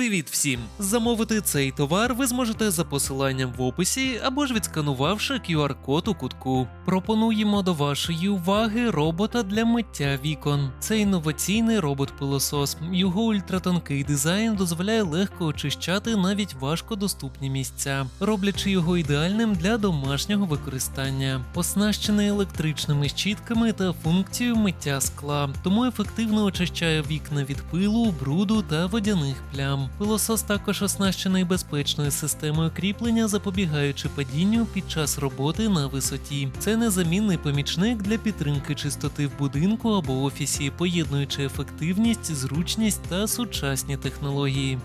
Привіт всім! Замовити цей товар ви зможете за посиланням в описі або ж відсканувавши QR-код у кутку. Пропонуємо до вашої уваги робота для миття вікон. Це інноваційний робот-пилосос. Його ультратонкий дизайн дозволяє легко очищати навіть важкодоступні місця, роблячи його ідеальним для домашнього використання. Оснащений електричними щітками та функцією миття скла, тому ефективно очищає вікна від пилу, бруду та водяних плям. Пилосос також оснащений безпечною системою кріплення, запобігаючи падінню під час роботи на висоті. Це незамінний помічник для підтримки чистоти в будинку або офісі, поєднуючи ефективність, зручність та сучасні технології.